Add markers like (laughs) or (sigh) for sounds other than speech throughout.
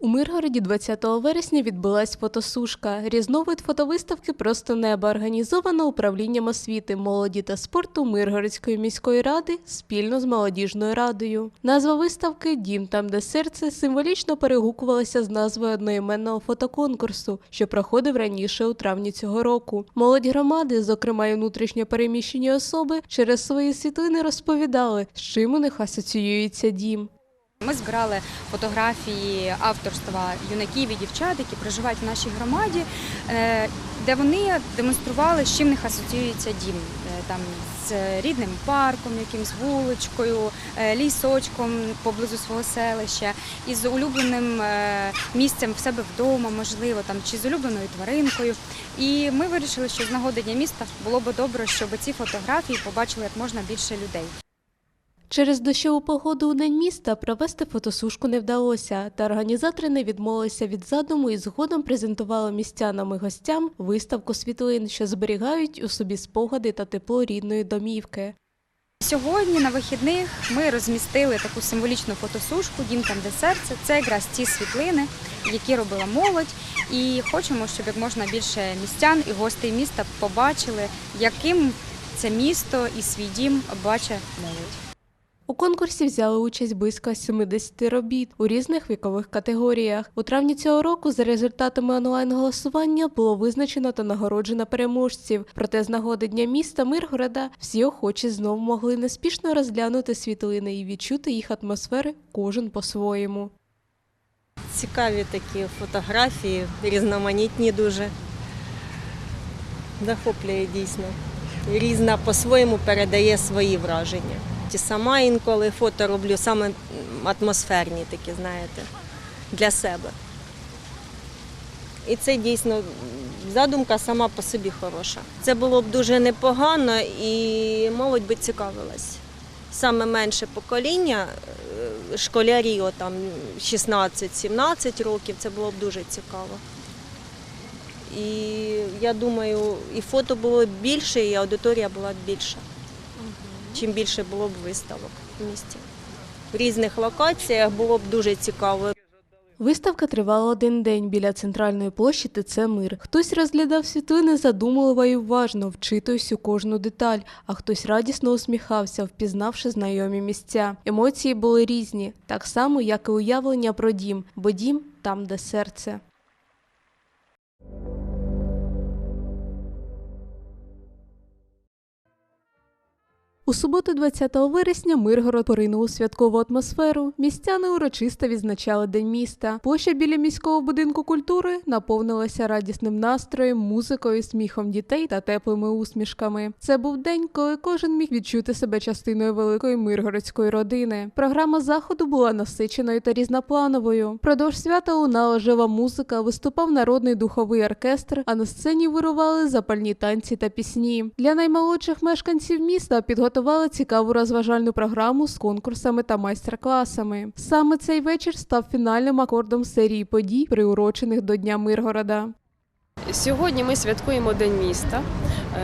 У Миргороді 20 вересня відбулась фотосушка. Різновид фотовиставки Просто небо організовано управлінням освіти, молоді та спорту Миргородської міської ради спільно з молодіжною радою. Назва виставки Дім там, де серце символічно перегукувалася з назвою одноіменного фотоконкурсу, що проходив раніше у травні цього року. Молодь громади, зокрема й внутрішньо переміщені особи, через свої світлини розповідали, з чим у них асоціюється дім. Ми збирали фотографії авторства юнаків і дівчат, які проживають в нашій громаді, е, де вони демонстрували, з чим в них асоціюється дім. Е, Там з рідним парком, якимсь вуличкою, е, лісочком поблизу свого селища, із улюбленим е, місцем в себе вдома, можливо, там чи з улюбленою тваринкою. І ми вирішили, що з нагоди дня міста було б добре, щоб ці фотографії побачили як можна більше людей. Через дощову погоду у день міста провести фотосушку не вдалося, та організатори не відмовилися від задуму і згодом презентували містянам і гостям виставку світлин, що зберігають у собі спогади та тепло рідної домівки. Сьогодні на вихідних ми розмістили таку символічну фотосушку Дім там, де серце. Це якраз ті світлини, які робила молодь. І хочемо, щоб як можна більше містян і гостей міста побачили, яким це місто і свій дім бачить молодь. У конкурсі взяли участь близько 70 робіт у різних вікових категоріях. У травні цього року за результатами онлайн-голосування було визначено та нагороджено переможців. Проте з нагоди Дня міста Миргорода всі охочі знову могли неспішно розглянути світлини і відчути їх атмосфери кожен по-своєму. Цікаві такі фотографії, різноманітні дуже. Захоплює дійсно. Різна по-своєму передає свої враження. Ті сама інколи фото роблю саме атмосферні такі, знаєте, для себе. І це дійсно задумка сама по собі хороша. Це було б дуже непогано і молодь би цікавилась. Саме менше покоління, е, школярі, там 16-17 років, це було б дуже цікаво. І я думаю, і фото було б більше, і аудиторія була б більша. Чим більше було б виставок в місті. В різних локаціях було б дуже цікаво. Виставка тривала один день біля центральної площі ТЦ Мир. Хтось розглядав світлини задумливо і уважно, вчитуючись у кожну деталь, а хтось радісно усміхався, впізнавши знайомі місця. Емоції були різні, так само, як і уявлення про дім, бо дім там, де серце. У суботу, 20 вересня, Миргород поринув у святкову атмосферу. Містяни урочисто відзначали День міста. Площа біля міського будинку культури наповнилася радісним настроєм, музикою, сміхом дітей та теплими усмішками. Це був день, коли кожен міг відчути себе частиною великої миргородської родини. Програма заходу була насиченою та різноплановою. Впродовж свята лунала жива музика, виступав народний духовий оркестр, а на сцені вирували запальні танці та пісні. Для наймолодших мешканців міста підготували цікаву розважальну програму з конкурсами та майстер-класами. Саме цей вечір став фінальним акордом серії подій, приурочених до Дня Миргорода. Сьогодні ми святкуємо День міста.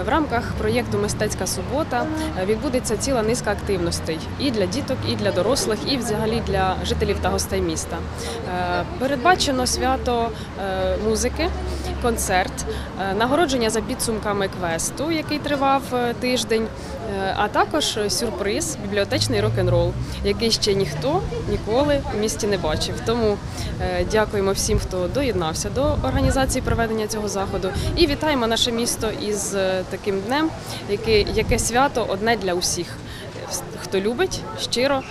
Е, В рамках проєкту Мистецька субота е, відбудеться ціла низка активностей і для діток, і для дорослих, і взагалі для жителів та гостей міста. Е, Передбачено свято музики, концерт, нагородження за підсумками квесту, який тривав тиждень, а також сюрприз бібліотечний рок-н-рол, який ще ніхто ніколи в місті не бачив. Тому дякуємо всім, хто доєднався до організації проведення цього заходу. І вітаємо наше місто із е, таким днем, яке, яке свято одне для усіх. Хто любить щиро,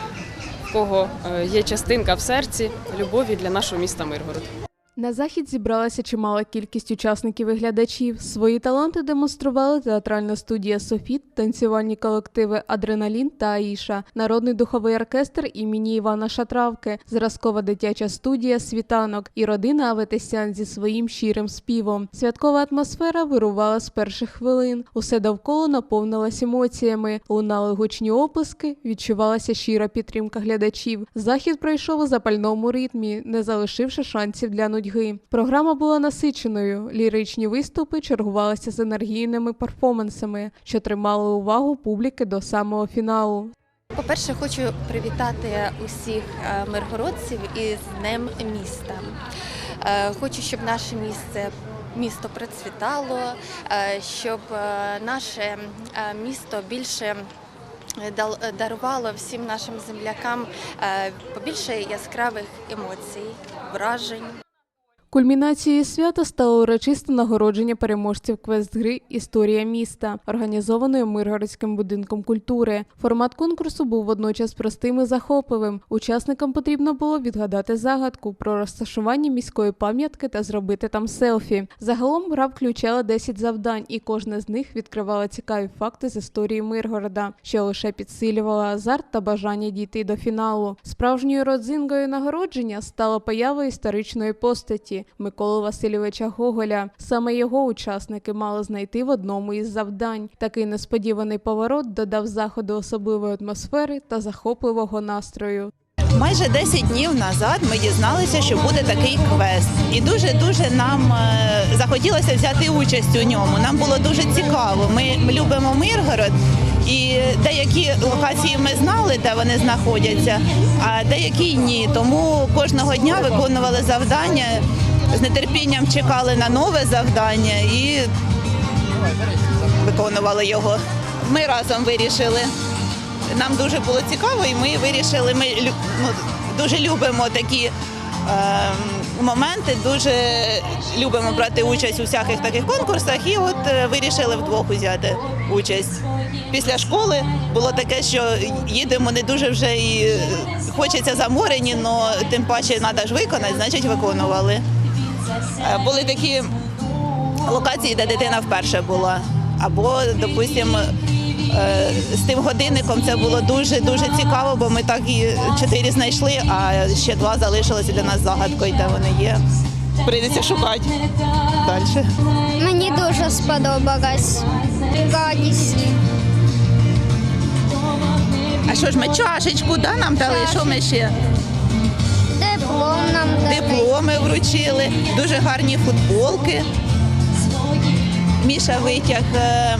кого е, є частинка в серці любові для нашого міста Миргород. На захід зібралася чимала кількість учасників і глядачів. Свої таланти демонстрували театральна студія Софіт, танцювальні колективи Адреналін та Аїша, народний духовий оркестр імені Івана Шатравки, зразкова дитяча студія Світанок і родина Аветесян зі своїм щирим співом. Святкова атмосфера вирувала з перших хвилин. Усе довкола наповнилось емоціями. Лунали гучні оплески, відчувалася щира підтримка глядачів. Захід пройшов у запальному ритмі, не залишивши шансів для нудьги. Програма була насиченою. Ліричні виступи чергувалися з енергійними перформансами, що тримали увагу публіки до самого фіналу. По-перше, хочу привітати усіх е, миргородців із Днем міста. Е, Хочу, щоб наше місце. Місто процвітало, е, щоб наше місто більше дарувало всім нашим землякам побільше яскравих емоцій, вражень. Кульмінацією свята стало урочисте нагородження переможців квест-гри Історія міста, організованої Миргородським будинком культури. Формат конкурсу був водночас простим і захопливим. Учасникам потрібно було відгадати загадку про розташування міської пам'ятки та зробити там селфі. Загалом гра включала 10 завдань, і кожне з них відкривала цікаві факти з історії Миргорода, що лише підсилювала азарт та бажання дійти до фіналу. Справжньою родзингою нагородження стала поява історичної постаті Миколи Васильовича Гоголя. Саме його учасники мали знайти в одному із завдань. Такий несподіваний поворот додав заходу особливої атмосфери та захопливого настрою. Майже 10 днів назад ми дізналися, що буде такий квест, і дуже дуже нам е, захотілося взяти участь у ньому. Нам було дуже цікаво. Ми любимо Миргород, і деякі локації ми знали, де вони знаходяться, а деякі ні. Тому кожного дня виконували завдання, з нетерпінням чекали на нове завдання і виконували його. Ми разом вирішили нам дуже було цікаво, і ми вирішили. Ми ну, дуже любимо такі е, моменти, дуже любимо брати участь у всяких таких конкурсах, і от е, вирішили вдвох взяти участь. Після школи було таке, що їдемо не дуже вже і е, хочеться заморені, але тим паче треба ж виконати, значить виконували. Е, Були такі локації, де дитина вперше була. Або, допустимо, е, з тим годинником це було дуже дуже цікаво, бо ми так і чотири знайшли, а ще два залишилися для нас загадкою, де вони є. Прийдеться шукати далі. Мені дуже сподобалась гадість. А що ж ми чашечку да, нам дали? Що ми ще? Диплом нам. Дипломи вручили, дуже гарні футболки. Міша витяг е, е,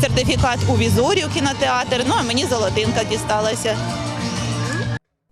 сертифікат у візорі кінотеатр. Ну а мені золотинка дісталася.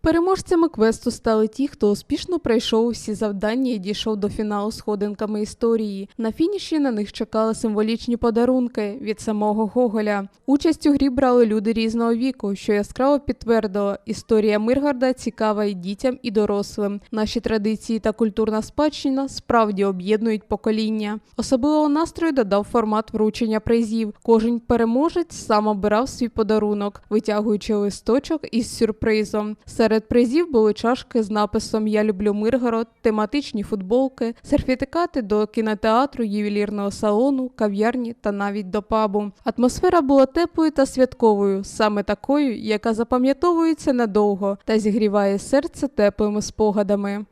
Переможцями квесту стали ті, хто успішно пройшов усі завдання і дійшов до фіналу сходинками історії. На фініші на них чекали символічні подарунки від самого Гоголя. Участь у грі брали люди різного віку, що яскраво підтвердило, історія Миргарда цікава і дітям, і дорослим. Наші традиції та культурна спадщина справді об'єднують покоління. Особливого настрою додав формат вручення призів. Кожен переможець сам обирав свій подарунок, витягуючи листочок із сюрпризом. Серед призів були чашки з написом Я люблю Миргород, тематичні футболки, сертифікати до кінотеатру, ювелірного салону, кав'ярні та навіть до пабу. Атмосфера була теплою та святковою, саме такою, яка запам'ятовується надовго та зігріває серце теплими спогадами.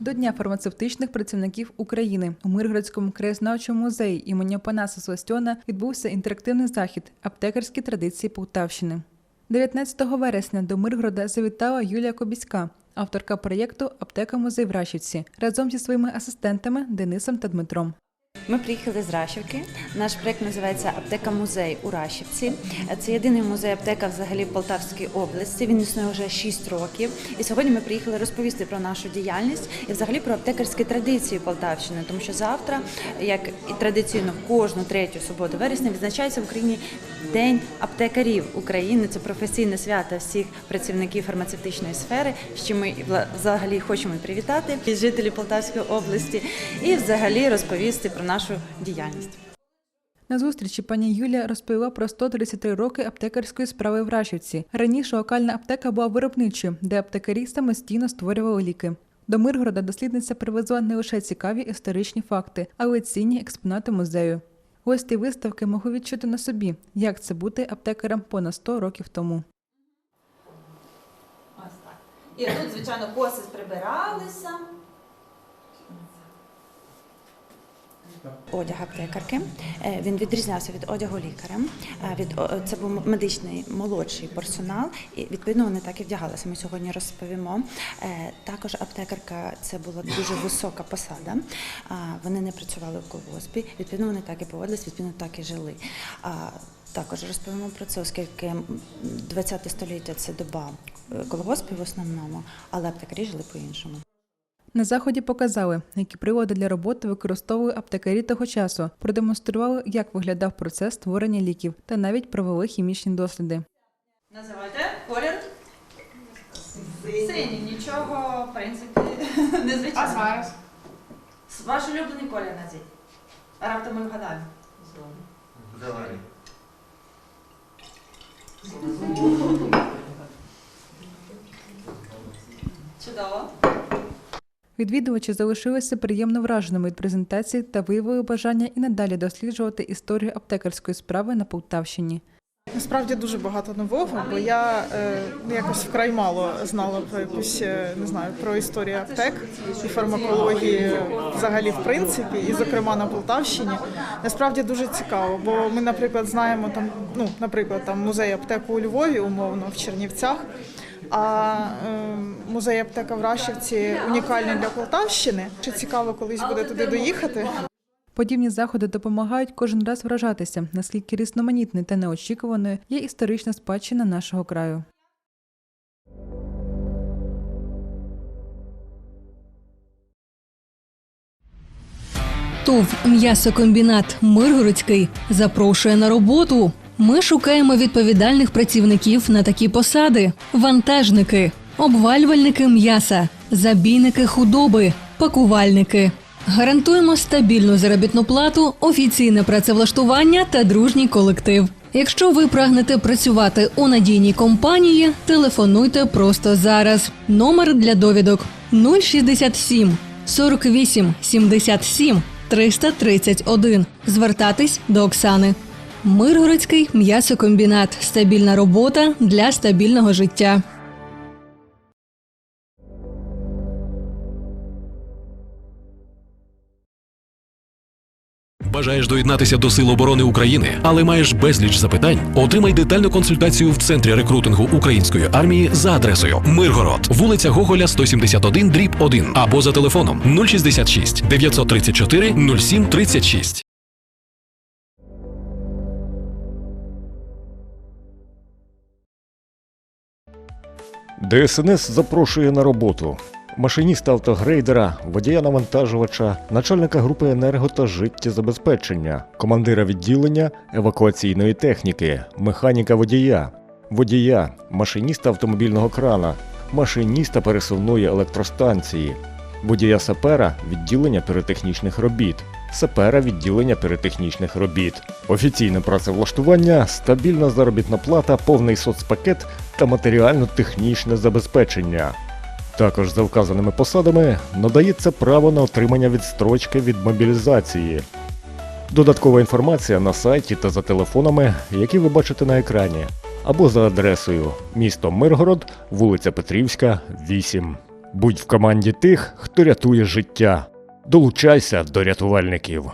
До Дня фармацевтичних працівників України у Миргородському краєзнавчому музеї імені Панаса Сластьона відбувся інтерактивний захід Аптекарські традиції Полтавщини. 19 вересня до Миргорода завітала Юлія Кобіська, авторка проєкту Аптека музей в Рашівці, разом зі своїми асистентами Денисом та Дмитром. Ми приїхали з Рашівки. Наш проект називається Аптека музей у Рашівці. Це єдиний музей аптека взагалі в Полтавській області. Він існує вже 6 років. І сьогодні ми приїхали розповісти про нашу діяльність і взагалі про аптекарські традиції Полтавщини, тому що завтра, як і традиційно кожну третю суботу вересня, відзначається в Україні День аптекарів України. Це професійне свято всіх працівників фармацевтичної сфери, з чим ми взагалі хочемо привітати і жителів Полтавської області, і взагалі розповісти про нашу діяльність. На зустрічі пані Юлія розповіла про 133 роки аптекарської справи в Рашівці. Раніше локальна аптека була виробничою, де аптекарі самостійно створювали ліки. До Миргорода дослідниця привезла не лише цікаві історичні факти, але й цінні експонати музею. Гості виставки могли відчути на собі, як це бути аптекарем понад 100 років тому. Ось так. І тут, звичайно, коси прибиралися. Одяг аптекарки. Е, Він відрізнявся від одягу лікаря. Е, Від це був медичний молодший персонал, і відповідно вони так і вдягалися. Ми сьогодні розповімо. Е, Також аптекарка це була дуже висока посада. Вони не працювали в колгоспі. Відповідно, вони так і поводились, відповідно, так і жили. Також розповімо про це, оскільки 20 століття це доба колгоспів в основному, але аптекарі жили по-іншому. На заході показали, які прилади для роботи використовували аптекарі того часу, продемонстрували, як виглядав процес створення ліків, та навіть провели хімічні досліди. Називайте колір. Синій, нічого, в принципі, (laughs) незвичайного. А зараз? Ваш улюблений колір назвіть. А раптом ми вгадаємо. Зелений. Чудово. Відвідувачі залишилися приємно враженими від презентації та виявили бажання і надалі досліджувати історію аптекарської справи на Полтавщині. Насправді дуже багато нового, бо я е, ну, якось вкрай мало знала про якусь е, не знаю про історію аптек і фармакології взагалі в принципі, і зокрема на Полтавщині. Насправді дуже цікаво, бо ми, наприклад, знаємо там, ну, наприклад, там музей аптеку у Львові, умовно, в Чернівцях. А е, музей аптека в Рашівці унікальний для Полтавщини. Чи цікаво колись буде туди доїхати? Подібні заходи допомагають кожен раз вражатися, наскільки різноманітною та неочікуваною є історична спадщина нашого краю. ТОВ «М'ясокомбінат Миргородський» запрошує на роботу. Ми шукаємо відповідальних працівників на такі посади: вантажники, обвалювальники м'яса, забійники худоби, пакувальники. Гарантуємо стабільну заробітну плату, офіційне працевлаштування та дружній колектив. Якщо ви прагнете працювати у надійній компанії, телефонуйте просто зараз. Номер для довідок 067 48 77 331. Звертатись до Оксани. Миргородський м'ясокомбінат. Стабільна робота для стабільного життя. Бажаєш доєднатися до Сил оборони України, але маєш безліч запитань? Отримай детальну консультацію в центрі рекрутингу української армії за адресою Миргород, вулиця Гоголя, 171, дріб 1 або за телефоном 066 934 07 36. ДСНС запрошує на роботу. Машиніста автогрейдера, водія навантажувача, начальника групи енерго та життєзабезпечення, командира відділення евакуаційної техніки, механіка водія, водія, машиніста автомобільного крана, машиніста пересувної електростанції, водія сапера відділення піротехнічних робіт, сапера відділення піротехнічних робіт, офіційне працевлаштування, стабільна заробітна плата, повний соцпакет та матеріально-технічне забезпечення. Також за вказаними посадами надається право на отримання відстрочки від мобілізації. Додаткова інформація на сайті та за телефонами, які ви бачите на екрані, або за адресою місто Миргород, вулиця Петрівська, 8. Будь в команді тих, хто рятує життя. Долучайся до рятувальників.